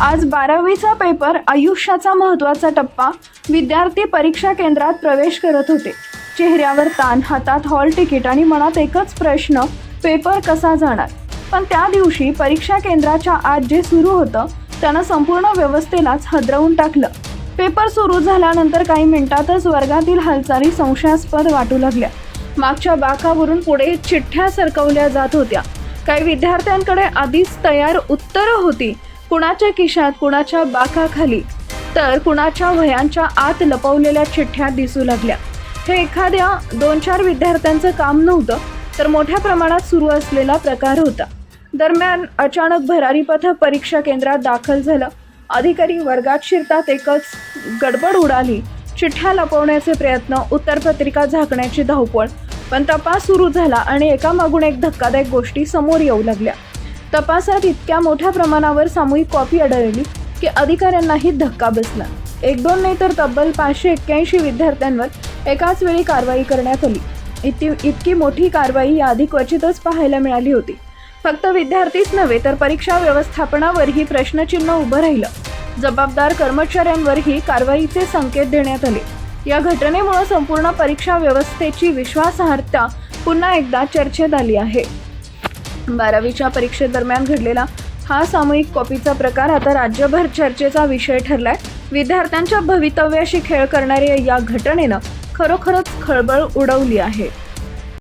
आज बारावीचा पेपर आयुष्याचा महत्त्वाचा टप्पा. विद्यार्थी परीक्षा केंद्रात प्रवेश करत होते. चेहऱ्यावर ताण हातात हॉल तिकीट आणि मनात एकच प्रश्न पेपर कसा जाणार? पण त्या दिवशी परीक्षा केंद्राच्या आत जे सुरू होतं त्यानं संपूर्ण व्यवस्थेलाच हदरवून टाकलं. पेपर सुरू झाल्यानंतर काही मिनिटातच वर्गातील हालचाली संशयास्पद वाटू लागल्या. मागच्या बाकावरून पुढे चिठ्ठ्या सरकवल्या जात होत्या. काही विद्यार्थ्यांकडे आधीच तयार उत्तरं होती. कुणाच्या खिशात कुणाच्या बाकाखाली तर कुणाच्या वह्यांच्या आत लपवलेल्या चिठ्ठ्या दिसू लागल्या. हे एखाद्या दोन चार विद्यार्थ्यांचं काम नव्हतं तर मोठ्या प्रमाणात सुरू असलेला प्रकार होता. दरम्यान अचानक भरारी पथक परीक्षा केंद्रात दाखल झालं. अधिकारी वर्गात शिरतात एकच गडबड उडाली. चिठ्ठ्या लपवण्याचे प्रयत्न उत्तरपत्रिका झाकण्याची धावपळ पण तपास सुरू झाला आणि एकामागून एक धक्कादायक गोष्टी समोर येऊ लागल्या. तपासात इतक्या मोठ्या प्रमाणावर सामूहिक कॉपी आढळली की अधिकाऱ्यांनाही धक्का बसला. एक दोन नाही तर तब्बल पाचशे एक्क्याऐंशी विद्यार्थ्यांवर एकाच वेळी कारवाई करण्यात आली. इतकी इतकी मोठी कारवाई याआधी क्वचितच पाहायला मिळाली होती. फक्त विद्यार्थीच नव्हे तर परीक्षा व्यवस्थापनावरही प्रश्नचिन्ह उभं राहिलं. जबाबदार कर्मचाऱ्यांवरही कारवाईचे संकेत देण्यात आले. या घटनेमुळे संपूर्ण परीक्षा व्यवस्थेची विश्वासार्हता पुन्हा एकदा चर्चेत आली आहे. बारावीच्या परीक्षेदरम्यान घडलेला हा सामूहिक कॉपीचा प्रकार आता राज्यभर चर्चेचा विषय ठरलाय. विद्यार्थ्यांच्या भवितव्याशी खेळ करणाऱ्या या घटनेनं खरोखरच खळबळ उडवली आहे.